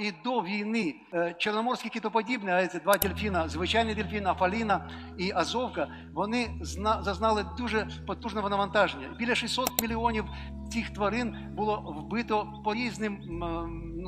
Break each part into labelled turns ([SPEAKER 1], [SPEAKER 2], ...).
[SPEAKER 1] І до війни е, чорноморські китоподібні, а це два дельфіна, звичайний дельфін, Афаліна і Азовка, вони зазнали дуже потужного навантаження. Біля 600 мільйонів цих тварин було вбито по різним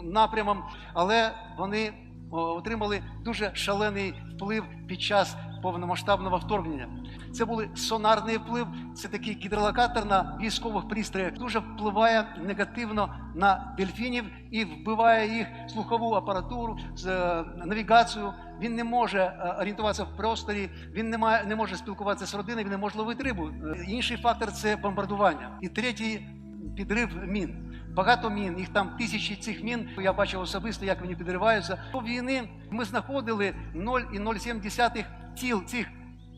[SPEAKER 1] напрямам, але вони отримали дуже шалений вплив під час повномасштабного вторгнення. Це були сонарний вплив, це такий гідролокатор на військових пристроях. Дуже впливає негативно на дельфінів і вбиває їх слухову апаратуру, е, навігацію. Він не може е, орієнтуватися в просторі, він не має не може спілкуватися з родиною, він не може ловити рибу. Е, Інший фактор це бомбардування. І третій підрив мін. Багато мін, їх там тисячі цих мін. Я бачив особисто, як вони підриваються. До війни ми знаходили 0,07 тіл цих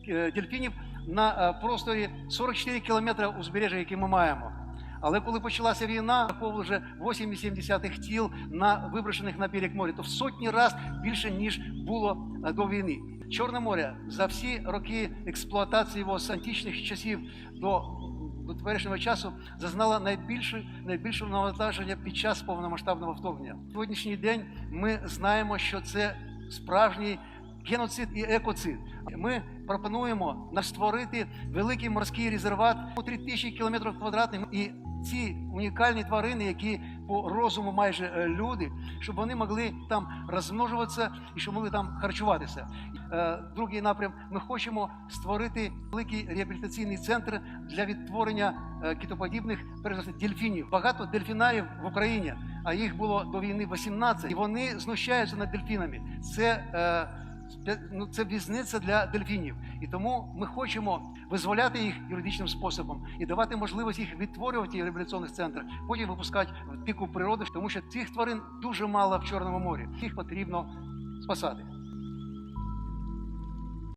[SPEAKER 1] е, дельфінів на е, просторі 44 кілометри узбережжя, яке ми маємо. Але коли почалася війна, заховували вже 8,7 тіл на виброшених на берег моря, то в сотні разів більше ніж було е, до війни. Чорне море за всі роки експлуатації його з античних часів до до теперішнього часу зазнала найбільше найбільшого навантаження під час повномасштабного вторгнення. Сьогоднішній день ми знаємо, що це справжній геноцид і екоцид. Ми пропонуємо створити великий морський резерват у 3000 кілометрів квадратних і ці унікальні тварини, які по розуму майже е, люди, щоб вони могли там розмножуватися і щоб могли там харчуватися. Е, Другий напрям ми хочемо створити великий реабілітаційний центр для відтворення е, китоподібних дельфінів. Багато дельфінарів в Україні, а їх було до війни 18, і вони знущаються над дельфінами. Це ну, це візниця для дельфінів. І тому ми хочемо визволяти їх юридичним способом і давати можливість їх відтворювати в реабілітаційних центрах, потім випускати в піку природи, тому що цих тварин дуже мало в Чорному морі. Їх потрібно спасати.